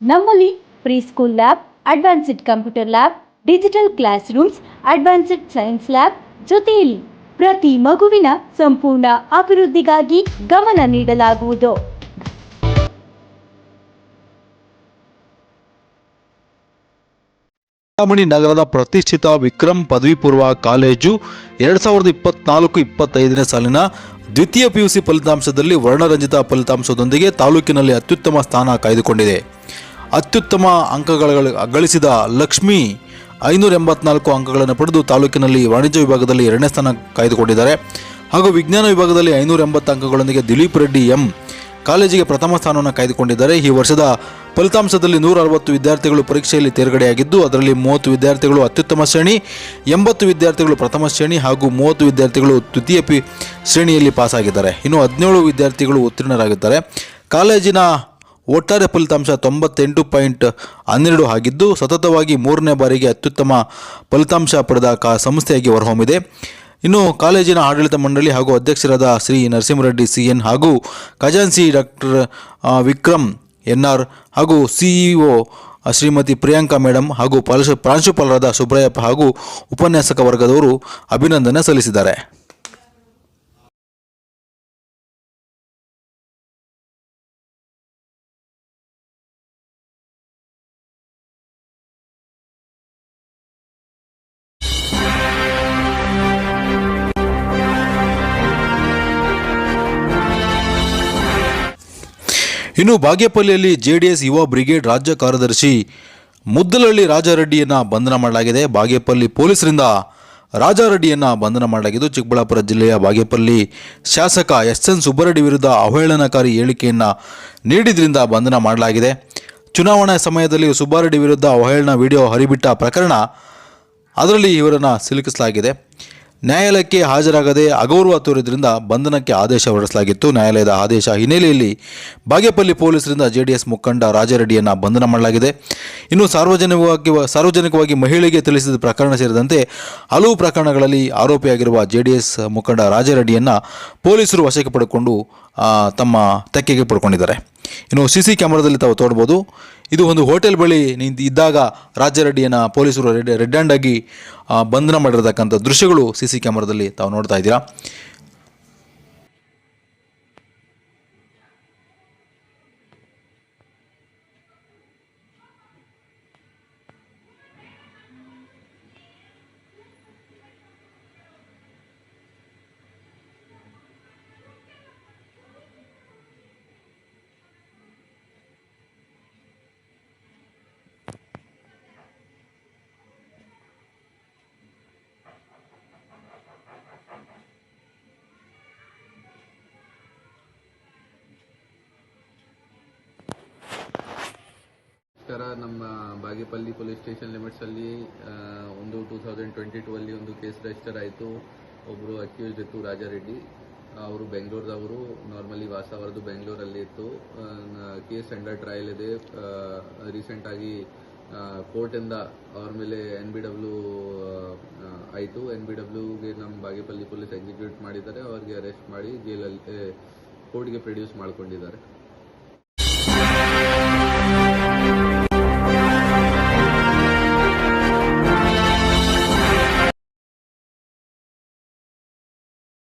ನಮ್ಮಲ್ಲಿ pre school lab, advanced computer lab, digital classrooms advanced science lab ಜೊತೆಯಲ್ಲಿ ಪ್ರತಿ ಮಗುವಿನ ಸಂಪೂರ್ಣ ಅಭಿವೃದ್ಧಿಗಾಗಿ ಗಮನ ನೀಡಲಾಗುವುದು. ಚಿಂತಾಮಣಿ ನಗರದ ಪ್ರತಿಷ್ಠಿತ ವಿಕ್ರಮ್ ಪದವಿ ಪೂರ್ವ ಕಾಲೇಜು ಎರಡು ಸಾವಿರದ ಇಪ್ಪತ್ನಾಲ್ಕು ಇಪ್ಪತ್ತೈದನೇ ಸಾಲಿನ ದ್ವಿತೀಯ ಪಿಯುಸಿ ಫಲಿತಾಂಶದಲ್ಲಿ ವರ್ಣರಂಜಿತ ಫಲಿತಾಂಶದೊಂದಿಗೆ ತಾಲೂಕಿನಲ್ಲಿ ಅತ್ಯುತ್ತಮ ಸ್ಥಾನ ಕಾಯ್ದುಕೊಂಡಿದೆ. ಅತ್ಯುತ್ತಮ ಅಂಕಗಳ ಗಳಿಸಿದ ಲಕ್ಷ್ಮಿ ಐನೂರ ಎಂಬತ್ನಾಲ್ಕು ಅಂಕಗಳನ್ನು ಪಡೆದು ತಾಲೂಕಿನಲ್ಲಿ ವಾಣಿಜ್ಯ ವಿಭಾಗದಲ್ಲಿ ಎರಡನೇ ಸ್ಥಾನ ಕಾಯ್ದುಕೊಂಡಿದ್ದಾರೆ. ಹಾಗೂ ವಿಜ್ಞಾನ ವಿಭಾಗದಲ್ಲಿ ಐನೂರ ಎಂಬತ್ತು ಅಂಕಗಳೊಂದಿಗೆ ದಿಲೀಪ್ ರೆಡ್ಡಿ ಎಂ ಕಾಲೇಜಿಗೆ ಪ್ರಥಮ ಸ್ಥಾನವನ್ನು ಕಾಯ್ದುಕೊಂಡಿದ್ದಾರೆ. ಈ ವರ್ಷದ ಫಲಿತಾಂಶದಲ್ಲಿ ನೂರ ಅರವತ್ತು ವಿದ್ಯಾರ್ಥಿಗಳು ಪರೀಕ್ಷೆಯಲ್ಲಿ ತೇರ್ಗಡೆಯಾಗಿದ್ದು, ಅದರಲ್ಲಿ ಮೂವತ್ತು ವಿದ್ಯಾರ್ಥಿಗಳು ಅತ್ಯುತ್ತಮ ಶ್ರೇಣಿ, ಎಂಬತ್ತು ವಿದ್ಯಾರ್ಥಿಗಳು ಪ್ರಥಮ ಶ್ರೇಣಿ ಹಾಗೂ ಮೂವತ್ತು ವಿದ್ಯಾರ್ಥಿಗಳು ತೃತೀಯ ಪಿ ಶ್ರೇಣಿಯಲ್ಲಿ ಪಾಸಾಗಿದ್ದಾರೆ. ಇನ್ನು ಹದಿನೇಳು ವಿದ್ಯಾರ್ಥಿಗಳು ಉತ್ತೀರ್ಣರಾಗಿದ್ದಾರೆ. ಕಾಲೇಜಿನ ಒಟ್ಟಾರೆ ಫಲಿತಾಂಶ ತೊಂಬತ್ತೆಂಟು ಪಾಯಿಂಟ್ ಹನ್ನೆರಡು ಆಗಿದ್ದು, ಸತತವಾಗಿ ಮೂರನೇ ಬಾರಿಗೆ ಅತ್ಯುತ್ತಮ ಫಲಿತಾಂಶ ಪಡೆದ ಕಾ ಸಂಸ್ಥೆಯಾಗಿ ಹೊರಹೊಮ್ಮಿದೆ. ಇನ್ನು ಕಾಲೇಜಿನ ಆಡಳಿತ ಮಂಡಳಿ ಹಾಗೂ ಅಧ್ಯಕ್ಷರಾದ ಶ್ರೀ ನರಸಿಂಹರೆಡ್ಡಿ ಸಿ ಎನ್ ಹಾಗೂ ಖಜಾನ್ಸಿ ಡಾಕ್ಟರ್ ವಿಕ್ರಮ್ ಎನ್ ಆರ್ ಹಾಗೂ ಸಿಇಒ ಶ್ರೀಮತಿ ಪ್ರಿಯಾಂಕಾ ಮೇಡಮ್ ಹಾಗೂ ಪ್ರಾಂಶುಪಾಲರಾದ ಸುಬ್ರಯಪ್ಪ ಹಾಗೂ ಉಪನ್ಯಾಸಕ ವರ್ಗದವರು ಅಭಿನಂದನೆ ಸಲ್ಲಿಸಿದ್ದಾರೆ. ಇನ್ನು ಬಾಗೇಪಲ್ಲಿಯಲ್ಲಿ ಜೆಡಿಎಸ್ ಯುವ ಬ್ರಿಗೇಡ್ ರಾಜ್ಯ ಕಾರ್ಯದರ್ಶಿ ಮುದ್ದಲಹಳ್ಳಿ ರಾಜಾರೆಡ್ಡಿಯನ್ನು ಬಂಧನ ಮಾಡಲಾಗಿದೆ. ಬಾಗೇಪಲ್ಲಿ ಪೊಲೀಸರಿಂದ ರಾಜಾರೆಡ್ಡಿಯನ್ನು ಬಂಧನ ಮಾಡಲಾಗಿದ್ದು, ಚಿಕ್ಕಬಳ್ಳಾಪುರ ಜಿಲ್ಲೆಯ ಬಾಗೇಪಲ್ಲಿ ಶಾಸಕ ಎಸ್ ಎನ್ ಸುಬ್ಬರೆಡ್ಡಿ ವಿರುದ್ಧ ಅವಹೇಳನಕಾರಿ ಹೇಳಿಕೆಯನ್ನು ನೀಡಿದ್ರಿಂದ ಬಂಧನ ಮಾಡಲಾಗಿದೆ. ಚುನಾವಣಾ ಸಮಯದಲ್ಲಿ ಸುಬ್ಬಾರೆಡ್ಡಿ ವಿರುದ್ಧ ಅವಹೇಳನ ವಿಡಿಯೋ ಹರಿಬಿಟ್ಟ ಪ್ರಕರಣ ಅದರಲ್ಲಿ ಇವರನ್ನು ಸಿಲುಕಿಸಲಾಗಿದೆ. ನ್ಯಾಯಾಲಯಕ್ಕೆ ಹಾಜರಾಗದೆ ಅಗೌರವ ತೋರಿದ್ರಿಂದ ಬಂಧನಕ್ಕೆ ಆದೇಶ ಹೊರಡಿಸಲಾಗಿತ್ತು. ನ್ಯಾಯಾಲಯದ ಆದೇಶ ಹಿನ್ನೆಲೆಯಲ್ಲಿ ಬಾಗೇಪಲ್ಲಿ ಪೊಲೀಸರಿಂದ ಜೆಡಿಎಸ್ ಮುಖಂಡ ರಾಜಾರೆಡ್ಡಿಯನ್ನು ಬಂಧನ ಮಾಡಲಾಗಿದೆ. ಇನ್ನು ಸಾರ್ವಜನಿಕವಾಗಿ ಸಾರ್ವಜನಿಕವಾಗಿ ಮಹಿಳೆಗೆ ತಿಳಿಸಿದ ಪ್ರಕರಣ ಸೇರಿದಂತೆ ಹಲವು ಪ್ರಕರಣಗಳಲ್ಲಿ ಆರೋಪಿಯಾಗಿರುವ ಜೆಡಿಎಸ್ ಮುಖಂಡ ರಾಜಾರೆಡ್ಡಿಯನ್ನು ಪೊಲೀಸರು ವಶಕ್ಕೆ ಪಡೆದುಕೊಂಡು ತಮ್ಮ ತೆಕ್ಕೆಗೆ ಪಡ್ಕೊಂಡಿದ್ದಾರೆ. ಇನ್ನು ಸಿ ಸಿ ಕ್ಯಾಮ್ರಾದಲ್ಲಿ ತಾವು ತೋಡ್ಬೋದು. ಇದು ಒಂದು ಹೋಟೆಲ್ ಬಳಿ ಇದ್ದಾಗ ರಾಜ್ಯರೆಡ್ಡಿಯನ್ನು ಪೊಲೀಸರು ರೆಡ್ ರೆಡ್ ಹ್ಯಾಂಡ್ ಆಗಿ ಬಂಧನ ಮಾಡಿರತಕ್ಕಂಥ ದೃಶ್ಯಗಳು ಸಿ ಸಿ ಕ್ಯಾಮ್ರಾದಲ್ಲಿ ತಾವು ನೋಡ್ತಾ ಇದ್ದೀರಾ. ನಮಸ್ಕಾರ ನಮ್ಮ ಬಾಗೇಪಲ್ಲಿ ಪೊಲೀಸ್ ಸ್ಟೇಷನ್ ಲಿಮಿಟ್ಸಲ್ಲಿ ಒಂದು ಟೂ ತೌಸಂಡ್ ಟ್ವೆಂಟಿ ಟೂ ಅಲ್ಲಿ ಒಂದು ಕೇಸ್ ರಿಜಿಸ್ಟರ್ ಆಯಿತು. ಒಬ್ಬರು ಅಕ್ಯೂಸ್ಡ್ ಇತ್ತು ರಾಜಾರೆಡ್ಡಿ. ಅವರು ಬೆಂಗಳೂರದವರು. ನಾರ್ಮಲಿ ವಾಸ ಅವರದು ಬೆಂಗಳೂರಲ್ಲಿ ಇತ್ತು. ಕೇಸ್ ಅಂಡರ್ ಟ್ರಯಲ್ ಇದೆ. ರೀಸೆಂಟಾಗಿ ಕೋರ್ಟಿಂದ ಅವ್ರ ಮೇಲೆ ಎನ್ ಬಿ ಡಬ್ಲ್ಯೂ ಆಯಿತು. ಎನ್ ಬಿ ಡಬ್ಲ್ಯೂಗೆ ನಮ್ಮ ಬಾಗೇಪಲ್ಲಿ ಪೊಲೀಸ್ ಎಕ್ಸಿಕ್ಯೂಟ್ ಮಾಡಿದ್ದಾರೆ. ಅವ್ರಿಗೆ ಅರೆಸ್ಟ್ ಮಾಡಿ ಜೈಲಲ್ಲಿ ಕೋರ್ಟ್ಗೆ ಪ್ರೊಡ್ಯೂಸ್ ಮಾಡ್ಕೊಂಡಿದ್ದಾರೆ.